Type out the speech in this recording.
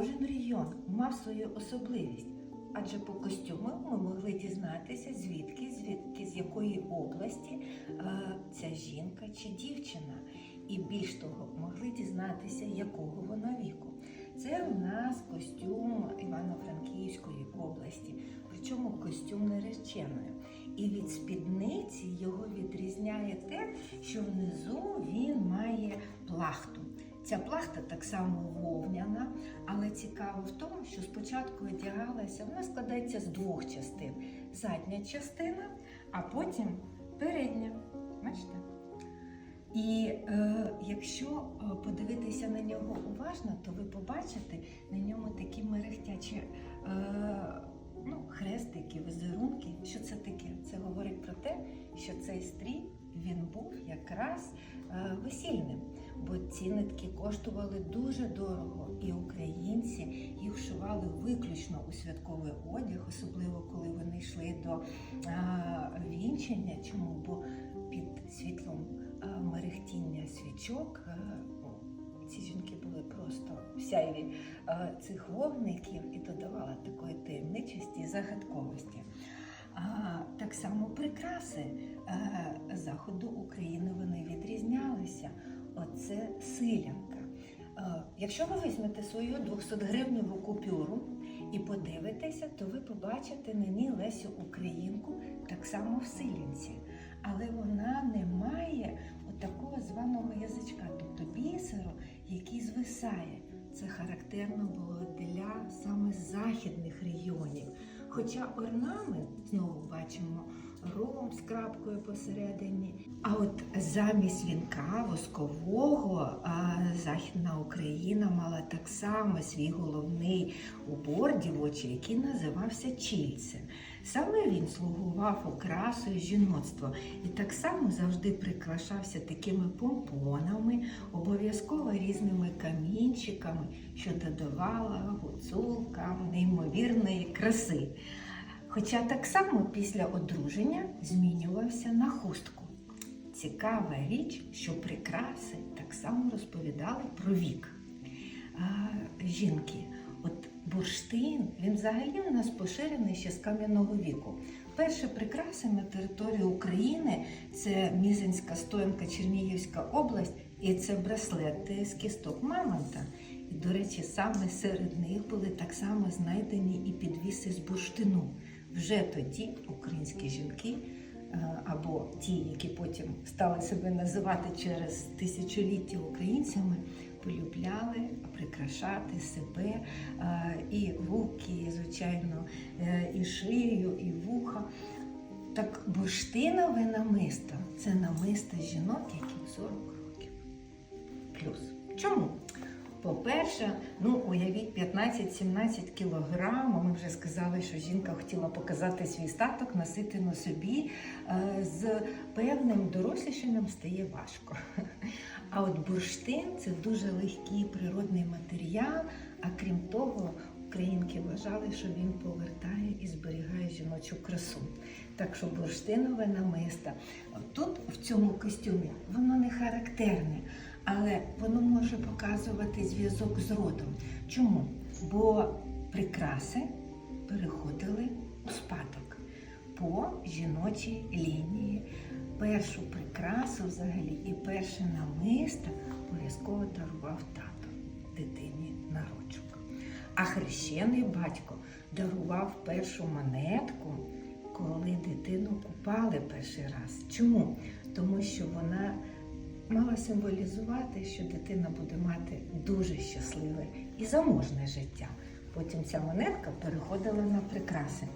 кожен регіон мав свою особливість, адже по костюмах ми могли дізнатися, звідки, звідки з якої області е, ця жінка чи дівчина. І більш того, могли дізнатися, якого вона віку. Це у нас костюм Івано-Франківської області, причому костюм нареченої. І від спідниці його відрізняє те, що внизу він має плахту. Ця плахта так само вовняна, але цікаво в тому, що спочатку одягалася, вона складається з двох частин: задня частина, а потім передня. Бачите? І е, якщо е, подивитися на нього уважно, то ви побачите на ньому такі мерехтячі е, ну, хрестики, візерунки. Що це таке? Це говорить про те, що цей стрій він був якраз е, весільним, бо ці нитки коштували дуже дорого, і українці їх вшивали виключно у святковий одяг, особливо коли вони йшли до е, вінчання. Чому? Бо під світлом е, мерехтіння свічок ну, ці жінки були просто в сяйві цих вогників і додавала такої таємничості і загадковості. Так само прикраси е, заходу України вони відрізнялися. Оце силянка. Е, Якщо ви візьмете свою 200 гривневу купюру і подивитеся, то ви побачите на ній Лесю Українку так само в силянці. Але вона не має такого званого язичка, тобто бісеру, який звисає. Це характерно було для саме західних регіонів. Хоча орнамент знову бачимо ром з крапкою посередині. А от замість вінка воскового Західна Україна мала так само свій головний убор дівочий, який називався чільцем. Саме він слугував окрасою жіноцтва і так само завжди прикрашався такими помпонами, обов'язково різними камінчиками, що додавала гуцулкам неймовірної краси. Хоча так само після одруження змінювався на хустку. Цікава річ, що прикраси так само розповідали про вік а, жінки. От бурштин, він взагалі у нас поширений ще з кам'яного віку. Перші прикраси на території України це Мізинська стоянка Чернігівська область, і це браслети з кісток мамонта. І, до речі, саме серед них були так само знайдені і підвіси з бурштину. Вже тоді українські жінки е, або ті, які потім стали себе називати через тисячоліття українцями, полюбляли прикрашати себе е, і руки, звичайно, е, і шию, і вуха. Так бурштинове намисто це намисто жінок, яким 40 років. Плюс. Чому? По-перше, ну уявіть 15-17 кілограм. Ми вже сказали, що жінка хотіла показати свій статок, носити на собі. Е, З певним дорослішанням стає важко. А от бурштин це дуже легкий природний матеріал. А крім того, українки вважали, що він повертає і зберігає жіночу красу. Так що бурштинове намисто тут в цьому костюмі воно не характерне, але воно може показувати зв'язок з родом. Чому? Бо прикраси переходили у спадок по жіночій лінії. Першу прикрасу взагалі і перше намисто обов'язково дарував тато дитині на рочок. А хрещений батько дарував першу монетку, коли дитину купали перший раз. Чому? Тому що вона мала символізувати, що дитина буде мати дуже щасливе і заможне життя. Потім ця монетка переходила на прикраси.